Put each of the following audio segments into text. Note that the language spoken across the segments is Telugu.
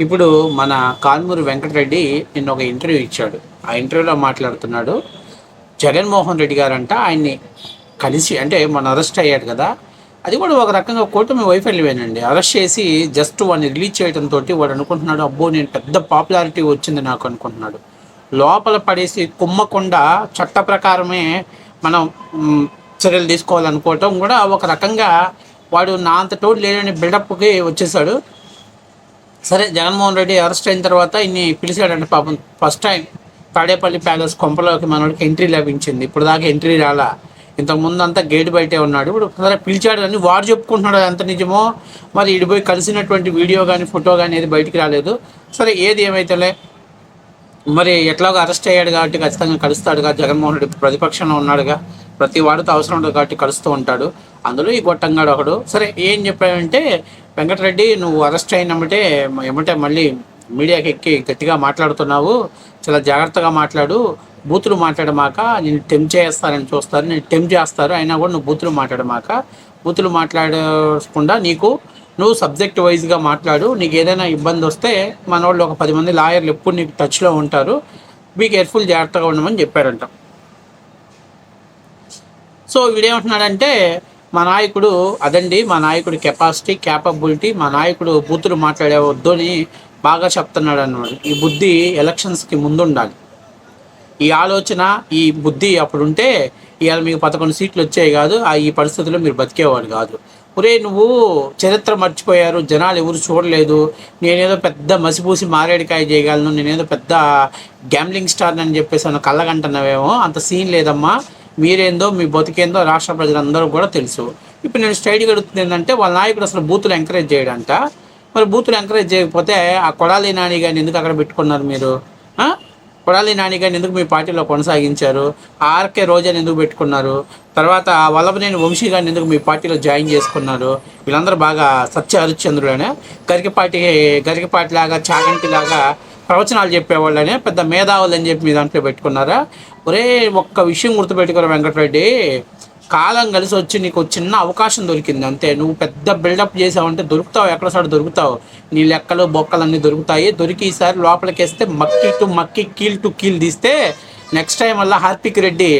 ఇప్పుడు మన కాల్మూరి వెంకటరెడ్డి నిన్న ఒక ఇంటర్వ్యూ ఇచ్చాడు. ఆ ఇంటర్వ్యూలో మాట్లాడుతున్నాడు. జగన్మోహన్ రెడ్డి గారంట ఆయన్ని కలిసి అంటే మన అరెస్ట్ అయ్యాడు కదా. అది కూడా ఒక రకంగా కూటమి వైఫల్యమేనండి అరెస్ట్ చేసి జస్ట్ వాడిని రిలీజ్ చేయడంతో వాడు అనుకుంటున్నాడు అబ్బో నేను పెద్ద పాపులారిటీ వచ్చింది నాకు అనుకుంటున్నాడు. లోపల పడేసి కుమ్మకుండా చట్ట ప్రకారమే మనం చర్యలు తీసుకోవాలనుకోవటం కూడా ఒక రకంగా వాడు నా అంత తోడు లేడని బిల్డప్కి వచ్చేసాడు. సరే జగన్మోహన్ రెడ్డి అరెస్ట్ అయిన తర్వాత ఇన్ని పిలిచాడంటే పాపం ఫస్ట్ టైం తాడేపల్లి ప్యాలెస్ కొంపలోకి మనోడికి ఎంట్రీ లభించింది. ఇప్పుడు దాకా ఎంట్రీ రాలా. ఇంతకు ముందు అంతా గేట్ బయటే ఉన్నాడు. ఇప్పుడు సరే పిలిచాడు అని వాడు చెప్పుకుంటున్నాడు అది ఎంత నిజమో? మరి ఇడిపోయి పోయి కలిసినటువంటి వీడియో కానీ ఫోటో కానీ ఏది బయటికి రాలేదు. సరే ఏది ఏమైతేలే. మరి ఎట్లాగో అరెస్ట్ అయ్యాడు కాబట్టి ఖచ్చితంగా కలుస్తాడుగా. జగన్మోహన్ రెడ్డి ప్రతిపక్షంలో ఉన్నాడుగా. ప్రతి వాడితో అవసరం ఉండదు కాబట్టి కలుస్తూ ఉంటాడు. అందులో ఈ గొట్టంగాడు ఒకడు. సరే ఏం చెప్పాడంటే వెంకటరెడ్డి నువ్వు అరెస్ట్ అయినమ్మటే ఏమంటే మళ్ళీ మీడియాకి ఎక్కి గట్టిగా మాట్లాడుతున్నావు. చాలా జాగ్రత్తగా మాట్లాడు. బూతులు మాట్లాడమాక నేను టెమ్ చేస్తానని చూస్తారు. నేను టెమ్ చేస్తారు. అయినా కూడా నువ్వు బూతులు మాట్లాడమాక. బూతులు మాట్లాడకుండా నీకు నువ్వు సబ్జెక్ట్ వైజ్గా మాట్లాడు. నీకు ఏదైనా ఇబ్బంది వస్తే మన వాళ్ళు ఒక పది మంది లాయర్లు ఎప్పుడు నీకు టచ్లో ఉంటారు. బీ కేర్ఫుల్ జాగ్రత్తగా ఉండమని చెప్పారంట. సో వీడేమంటున్నాడంటే మా నాయకుడు అదండి మా నాయకుడి కెపాసిటీ క్యాపబిలిటీ మా నాయకుడు బూతులు మాట్లాడేవద్దు అని బాగా చెప్తున్నాడు అన్నమాట ఈ బుద్ధి ఎలక్షన్స్కి ముందు ఉండాలి ఈ ఆలోచన ఈ బుద్ధి అప్పుడు ఉంటే ఇవాళ మీకు పదకొండు సీట్లు వచ్చాయి కాదు ఆ ఈ పరిస్థితుల్లో మీరు బతికేవాడు కాదు. ఒరే నువ్వు చరిత్ర మర్చిపోయారు జనాలు ఎవరు చూడలేదు నేనేదో పెద్ద మసిపూసి మారేడికాయ చేయగలను నేనేదో పెద్ద గ్యాంబ్లింగ్ స్టార్ అని చెప్పేసి అన్న కళ్ళగంటున్నావేమో అంత సీన్ లేదమ్మా. మీరేందో మీ బతికేందో రాష్ట్ర ప్రజలందరూ కూడా తెలుసు. ఇప్పుడు నేను స్టైడ్ అడుగుతుంది ఏంటంటే వాళ్ళ నాయకుడు అసలు బూతులు ఎంకరేజ్ చేయడంట. మరి బూతులు ఎంకరేజ్ చేయకపోతే ఆ కొడాలి నాని గారిని ఎందుకు అక్కడ పెట్టుకున్నారు మీరు? కొడాలి నాని గారిని ఎందుకు మీ పార్టీలో కొనసాగించారు? ఆర్కే రోజాని ఎందుకు పెట్టుకున్నారు? తర్వాత వల్లభనేని వంశీ గారిని ఎందుకు మీ పార్టీలో జాయిన్ చేసుకున్నారు? వీళ్ళందరూ బాగా సత్య హరిశ్చంద్రులనే గరికపాటి గరికపాటి లాగా చాగంటి లాగా ప్రవచనాలు చెప్పేవాళ్ళనే పెద్ద మేధావులు అని చెప్పి మీ దాంట్లో పెట్టుకున్నారా? ఒరే ఒక్క విషయం గుర్తుపెట్టుకురా వెంకటరెడ్డి. కాలం కలిసి వచ్చి నీకు చిన్న అవకాశం దొరికింది అంతే. నువ్వు పెద్ద బిల్డప్ చేసావంటే దొరుకుతావు ఎక్కడ సార్ దొరుకుతావు. నీ లెక్కలు బొక్కలన్నీ దొరుకుతాయి. దొరికి ఈసారి లోపలికి వేస్తే మక్కి టు మక్కి కీల్ టు కీల్ తీస్తే నెక్స్ట్ టైం వల్ల హార్పిక్ రెడ్డి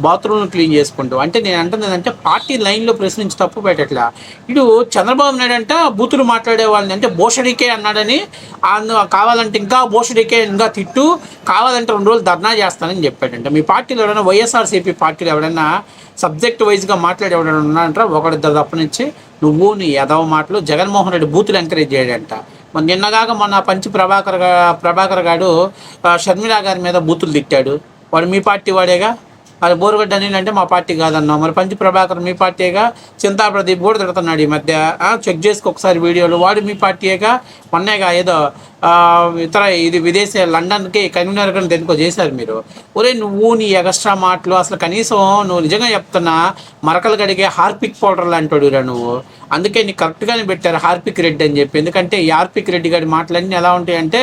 బాత్రూమ్ను క్లీన్ చేసుకుంటూ. అంటే నేను అంటుంది అంటే పార్టీ లైన్లో ప్రశ్నించి తప్పు పెట్టట్లా. ఇటు చంద్రబాబు నాయుడు అంట బూతులు మాట్లాడే వాళ్ళని అంటే బోషడికే అన్నాడని ఆయన కావాలంటే ఇంకా బోషడికే ఇంకా తిట్టు కావాలంటే రెండు రోజులు ధర్నా చేస్తానని చెప్పాడంట. మీ పార్టీలో ఎవరైనా వైఎస్ఆర్సీపీ పార్టీలో ఎవరైనా సబ్జెక్ట్ వైజ్గా మాట్లాడే ఎవరైనా ఉన్నారంటారా? ఒకరిద్దరు తప్ప నుంచి నువ్వు నీ యదవ మాటలు జగన్మోహన్ రెడ్డి బూతులు ఎంకరేజ్ చేయడంట. మన నిన్నగాక మొన్న పంచి ప్రభాకర్ గా- ప్రభాకర్ గారు షర్మిలా గారి మీద బూతులు తిట్టాడు. వాడు మీ పార్టీ వాడేగా? అది బోరుగడ్డ అనిల్ అంటే మా పార్టీ కాదన్నాం మరి పంచి ప్రభాకర్ మీ పార్టీగా చింతా ప్రదీప్ కూడా తిడుతున్నాడు ఈ మధ్య. చెక్ చేసుకో ఒకసారి వీడియోలు. వాడు మీ పార్టీయేగా? మొన్నేగా ఏదో ఇతర ఇది విదేశీ లండన్కి కన్వీనర్ కానీ దేనికో చేశారు మీరు. ఒరే నువ్వు నీ ఎగస్ట్రా మాటలు అసలు కనీసం నువ్వు నిజంగా చెప్తున్నా మరకలు గడిగే హార్పిక్ పౌడర్ లాంటి రా నువ్వు. అందుకే నీకు కరెక్ట్గానే పెట్టారు హార్పిక్ రెడ్డి అని చెప్పి. ఎందుకంటే ఈ హార్పిక్ రెడ్డి గారి మాటలన్నీ ఎలా ఉంటాయంటే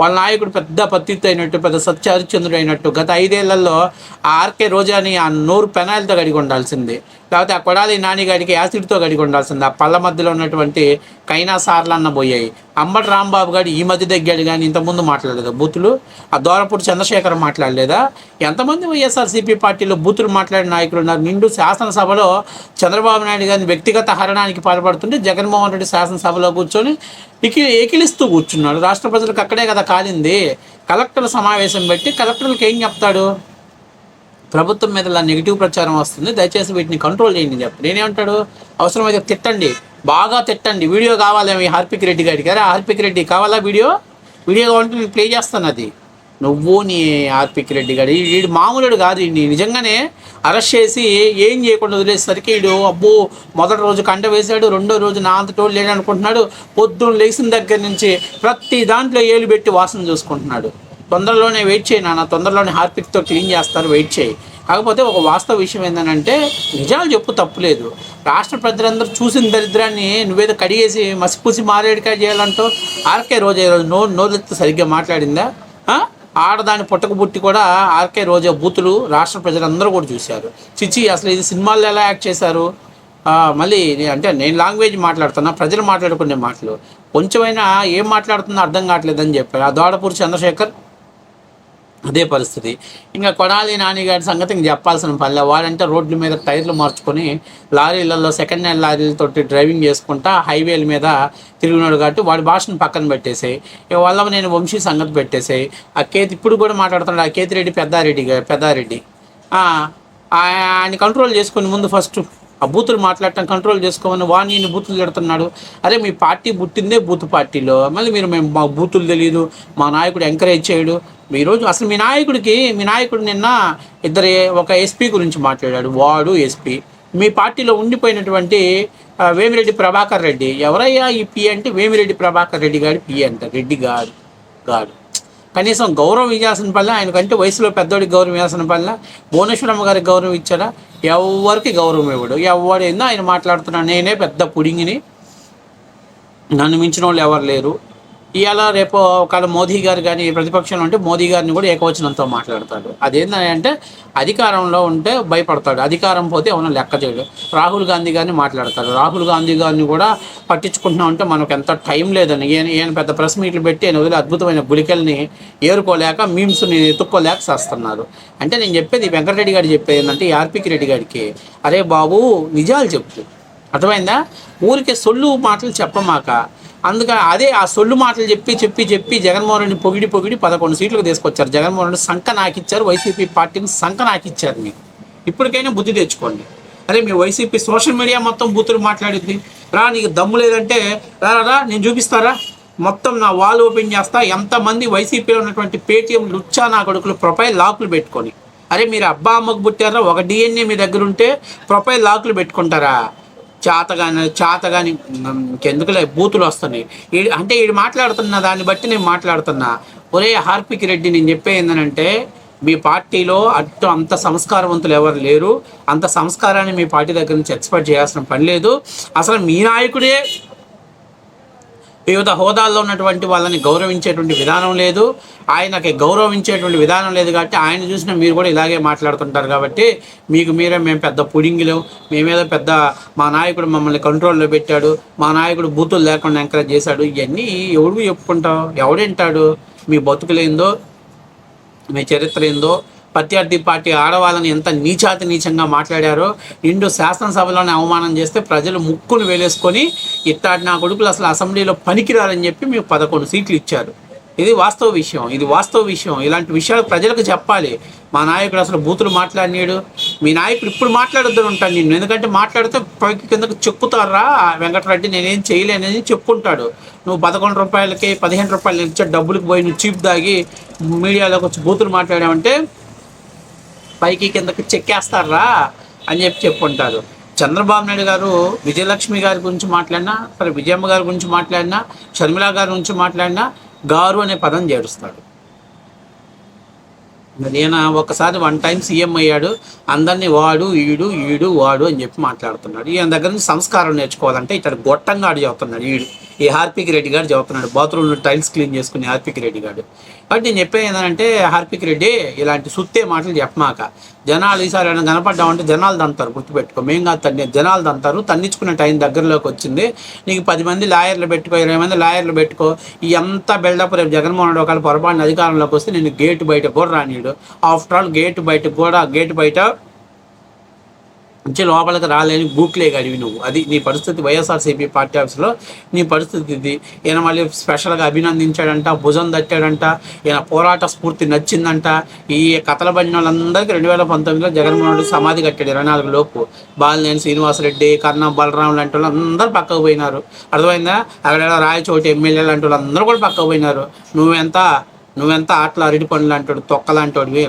వాళ్ళ నాయకుడు పెద్ద పత్తిత్తు అయినట్టు పెద్ద సత్య హరిశ్చంద్రుడు అయినట్టు గత ఐదేళ్ళలో ఆ ఆర్కే రోజాని ఆ నూరు పెనాయిలతో కడిగి ఉండాల్సింది. లేకపోతే ఆ కొడాలి నానిగాడికి యాసిడ్తో కడిగి ఉండాల్సింది. ఆ పళ్ళ మధ్యలో ఉన్నటువంటి కైనా సార్లన్న పోయాయి. అంబటి రాంబాబు గారు ఈ మధ్య దగ్గాడు కానీ ఇంతకుముందు మాట్లాడలేదు. బూతులు ఆ దోరపూడి చంద్రశేఖర్ మాట్లాడలేదా? ఎంతమంది వైఎస్ఆర్సీపీ పార్టీలో బూతులు మాట్లాడిన నాయకులు ఉన్నారు? నిండు శాసనసభలో చంద్రబాబు నాయుడు గారిని వ్యక్తిగత హరణానికి పాల్పడుతుంటే జగన్మోహన్ రెడ్డి శాసనసభలో కూర్చొని ఇకి ఎకిలిస్తూ కూర్చున్నాడు. రాష్ట్ర ప్రజలకు అక్కడే కదా కాలింది. కలెక్టర్ల సమావేశం పెట్టి కలెక్టర్లకు ఏం చెప్తాడు? ప్రభుత్వం మీద ఇలా నెగిటివ్ ప్రచారం వస్తుంది దయచేసి వీటిని కంట్రోల్ చేయండి అని చెప్పి. నేనేమంటాడు? అవసరమైతే తిట్టండి. బాగా తిట్టండి. వీడియో కావాలేమో హార్పిక్ రెడ్డి గారికి? అరే హార్పిక్ రెడ్డి కావాలా వీడియో? వీడియో కావాలంటే నేను ప్లే చేస్తాను అది. నువ్వు నీ హార్పిక్ రెడ్డి గారు వీడు మామూలుడు కాదు వీడిని నిజంగానే అరెస్ట్ చేసి ఏం చేయకుండా వదిలేసరికి వీడు అబ్బో మొదటి రోజు కంట వేశాడు రెండో రోజు నా అంత తోడు లేడు అనుకుంటున్నాడు. పొద్దున్న లేచిన దగ్గర నుంచి ప్రతి దాంట్లో ఏలు పెట్టి వాసన చూసుకుంటున్నాడు. తొందరలోనే వెయిట్ చేయి నాన్న తొందరలోనే హార్పిక్తో క్లీన్ చేస్తారు వెయిట్ చేయి. కాకపోతే ఒక వాస్తవ విషయం ఏంటంటే నిజాలు చెప్పు తప్పులేదు రాష్ట్ర ప్రజలందరూ చూసిన దరిద్రాన్ని నువ్వేదో కడిగేసి మసిపూసి మారేడికాయ చేయాలంటూ ఆర్కే రోజా ఈరోజు నో నోరెత్తి సరిగ్గా మాట్లాడిందా? ఆడదాని పుట్టక బుట్టి కూడా ఆర్కే రోజా బూతులు రాష్ట్ర ప్రజలందరూ కూడా చూశారు. చిచ్చి అసలు ఇది సినిమాల్లో ఎలా యాక్ట్ చేశారు? మళ్ళీ అంటే నేను లాంగ్వేజ్ మాట్లాడుతున్నా ప్రజలు మాట్లాడుకునే మాటలు. కొంచెమైనా ఏం మాట్లాడుతుందో అర్థం కావట్లేదని చెప్పారు. ఆ దోడపూరి చంద్రశేఖర్ అదే పరిస్థితి. ఇంకా కొడాలి నానిగారి సంగతి ఇంక చెప్పాల్సిన పనిలే వాడంటే రోడ్ల మీద టైర్లు మార్చుకొని లారీలలో సెకండ్ హ్యాండ్ లారీలతోటి డ్రైవింగ్ చేసుకుంటా హైవేల మీద తిరిగినాడు కాబట్టి వాడి భాషను పక్కన పెట్టేసాయి. వాళ్ళ నేను వంశీ సంగతి పెట్టేసాయి. ఆ కేతి ఇప్పుడు కూడా మాట్లాడుతున్నాడు ఆ కేతిరెడ్డి పెద్దారెడ్డి పెద్దారెడ్డి. ఆయన కంట్రోల్ చేసుకుని ముందు ఫస్ట్ ఆ బూతులు మాట్లాడటం కంట్రోల్ చేసుకోమని వాణి ఈయన బూతులు తిడుతున్నాడు. అరే మీ పార్టీ పుట్టిందే బూత్ పార్టీలో. మళ్ళీ మీరు మేము మా బూతులు తెలియదు మా నాయకుడు ఎంకరేజ్ చేయడు. ఈరోజు అసలు మీ నాయకుడికి మీ నాయకుడు నిన్న ఇద్దరు ఒక ఎస్పీ గురించి మాట్లాడాడు. వాడు ఎస్పీ మీ పార్టీలో ఉండిపోయినటువంటి వేమిరెడ్డి ప్రభాకర్ రెడ్డి. ఎవరయ్యా ఈ పి అంటే? వేమిరెడ్డి ప్రభాకర్ రెడ్డి గారి పి అంట. రెడ్డి గారు గారు. కనీసం గౌరవం ఇవ్వాల్సిన పనిలా ఆయనకంటే వయసులో పెద్దోడికి గౌరవం ఇవ్వాల్సిన పనిలా భువనేశ్వరమ్మ గారికి గౌరవం ఇచ్చాడా? ఎవరికి గౌరవం ఇవ్వడు. ఎవడు ఏందో ఆయన మాట్లాడుతున్నాడు. నేనే పెద్ద పుడింగిని. నన్ను మించిన వాళ్ళు ఎవరు లేరు. ఇవాళ రేపు ఒకవేళ మోదీ గారు కానీ ప్రతిపక్షంలో ఉంటే మోదీ గారిని కూడా ఏకవచనంతో మాట్లాడతాడు. అదేంటంటే అధికారంలో ఉంటే భయపడతాడు. అధికారం పోతే ఏమైనా లెక్క చేయడు. రాహుల్ గాంధీ గారిని మాట్లాడతాడు. రాహుల్ గాంధీ గారిని కూడా పట్టించుకుంటున్నా ఉంటే మనకు ఎంత టైం లేదని. ఈయన ఈయన పెద్ద ప్రెస్ మీట్లు పెట్టి ఆయన వదిలి అద్భుతమైన గుళికల్ని ఏరుకోలేక మీమ్స్ని ఎత్తుక్కోలేక చేస్తున్నారు. అంటే నేను చెప్పేది వెంకటరెడ్డి గారు చెప్పేది ఏంటంటే ఆర్పికి రెడ్డి గారికి అరే బాబు నిజాలు చెప్పు. అర్థమైందా? ఊరికే సొల్లు మాటలు చెప్పమాక అందుకని అదే ఆ సొల్లు మాటలు చెప్పి చెప్పి చెప్పి జగన్మోహన్ రెడ్డిని పొగిడి పొగిడి పదకొండు సీట్లకు తీసుకొచ్చారు. జగన్మోహన్ రెడ్డి సంఖ నాకిచ్చారు వైసీపీ పార్టీని సంఖ నాకిచ్చారు మీరు. ఇప్పటికైనా బుద్ధి తెచ్చుకోండి. అరే మీ వైసీపీ సోషల్ మీడియా మొత్తం బూతులు మాట్లాడింది. రా నీకు దమ్ము లేదంటే రా రా నేను చూపిస్తారా? మొత్తం నా వాల్ ఓపెన్ చేస్తా. ఎంతమంది వైసీపీలో ఉన్నటువంటి పేటీఎం లుచ్చా నా కొడుకులు ప్రొఫైల్ లాకులు పెట్టుకొని. అరే మీరు అబ్బా అమ్మకు పుట్టారా? ఒక డిఎన్ఏ మీ దగ్గర ఉంటే ప్రొఫైల్ లాకులు పెట్టుకుంటారా? చేతగాని చేతగాని ఎందుకులే బూతులు వస్తున్నాయి. అంటే వీడు మాట్లాడుతున్న దాన్ని బట్టి నేను మాట్లాడుతున్నా. ఒరే హార్పిక్ రెడ్డి నేను చెప్పే ఏంటంటే మీ పార్టీలో అటు అంత సంస్కారవంతులు ఎవరు లేరు. అంత సంస్కారాన్ని మీ పార్టీ దగ్గర నుంచి ఎక్స్పెక్ట్ చేయాల్సిన పని లేదు. అసలు మీ నాయకుడే వివిధ హోదాల్లో ఉన్నటువంటి వాళ్ళని గౌరవించేటువంటి విధానం లేదు. ఆయనకి గౌరవించేటువంటి విధానం లేదు కాబట్టి ఆయన చూసిన మీరు కూడా ఇలాగే మాట్లాడుతుంటారు కాబట్టి మీకు మీరే మేము పెద్ద పుడింగిలు మేమేదో పెద్ద మా నాయకుడు మమ్మల్ని కంట్రోల్లో పెట్టాడు మా నాయకుడు బూతులు లేకుండా ఎంకరేజ్ చేశాడు ఇవన్నీ ఎవడు చెప్పుకుంటావు ఎవడింటాడు? మీ బతుకులేందో మీ చరిత్ర ఏందో ప్రత్యర్థి పార్టీ ఆడవాళ్ళని ఎంత నీచాతి నీచంగా మాట్లాడారో నిండు శాసనసభలోనే అవమానం చేస్తే ప్రజలు ముక్కులు వేలేసుకొని ఇట్టాటి నా కొడుకులు అసలు అసెంబ్లీలో పనికిరారని చెప్పి మీకు పదకొండు సీట్లు ఇచ్చారు. ఇది వాస్తవ విషయం ఇది వాస్తవ విషయం. ఇలాంటి విషయాలు ప్రజలకు చెప్పాలి. మా నాయకుడు అసలు బూతులు మాట్లాడినాడు. మీ నాయకుడు ఇప్పుడు మాట్లాడొద్దని ఉంటాను నేను ఎందుకంటే మాట్లాడితే పైకి కిందకు చెక్కుతారా? వెంకటరెడ్డి నేనేం చేయలేనని చెప్పుకుంటాడు నువ్వు పదకొండు రూపాయలకి పదిహేను రూపాయలు ఇచ్చే డబ్బులకు పోయి నువ్వు చీప్ దాగి మీడియాలోకి వచ్చి బూతులు మాట్లాడామంటే పైకి కిందకి చెక్కేస్తారా అని చెప్పి చెప్పుకుంటారు. చంద్రబాబు నాయుడు గారు విజయలక్ష్మి గారి గురించి మాట్లాడినా సరే విజయమ్మ గారి గురించి మాట్లాడినా షర్మిల గారి గురించి మాట్లాడినా గారు అనే పదం చేరుస్తాడు. మరి ఈయన ఒకసారి వన్ టైం సీఎం అయ్యాడు అందరినీ వాడు ఈడు ఈడు వాడు అని చెప్పి మాట్లాడుతున్నాడు. ఈయన దగ్గర నుంచి సంస్కారం నేర్చుకోవాలంటే ఇతడు గొట్టంగా ఆడు చెబుతున్నాడు ఈడు. ఈ హార్పిక్ రెడ్డి గారు చెబుతున్నాడు బాత్రూంలో టైల్స్ క్లీన్ చేసుకుని హార్పిక్ రెడ్డి గారు కాబట్టి నేను చెప్పే ఏంటంటే హార్పిక్ రెడ్డి ఇలాంటి సుత్తే మాటలు చెప్పమాక జనాలు ఈసారి ఏమైనా కనపడ్డామంటే జనాలు దంతారు గుర్తుపెట్టుకో. మేము కాదు తన్ని జనాలు దంతారు. తన్నించుకునే టైం దగ్గరలోకి వచ్చింది. నీకు పది మంది లాయర్లు పెట్టుకో ఇరవై మంది లాయర్లు పెట్టుకో ఈ అంతా బిల్డప్ రేపు జగన్మోహన్ రెడ్డి ఒకవేళ పొరపాటున అధికారంలోకి వస్తే నేను గేటు బయట కూడా రానిడు ఆఫ్టర్ ఆల్ గేటు బయట కూడా గేటు బయట నుంచి లోపలికి రాలేని బూక్లే గడివి నువ్వు. అది నీ పరిస్థితి వైఎస్ఆర్సీపీ పార్టీ ఆఫీస్లో నీ పరిస్థితి ఇది. ఈయన మళ్ళీ స్పెషల్గా అభినందించాడంట భుజం తట్టాడంట ఈయన పోరాట స్ఫూర్తి నచ్చిందంట. ఈ కథల పడిన వాళ్ళందరికీ రెండు వేల పంతొమ్మిదిలో జగన్మోహన్ రెడ్డి సమాధి కట్టాడు ఇరవై నాలుగు లోపు. బాలినేని శ్రీనివాసరెడ్డి కర్ణం బలరాం లాంటి వాళ్ళు అందరూ పక్కకు పోయినారు. అర్థమైందా? అక్కడ రాయచోటి ఎమ్మెల్యే లాంటి వాళ్ళు అందరూ కూడా పక్కకు పోయినారు. నువ్వెంత నువ్వెంత ఆటలు అరటి పండ్లు అంటాడు తొక్కలాంటోడివి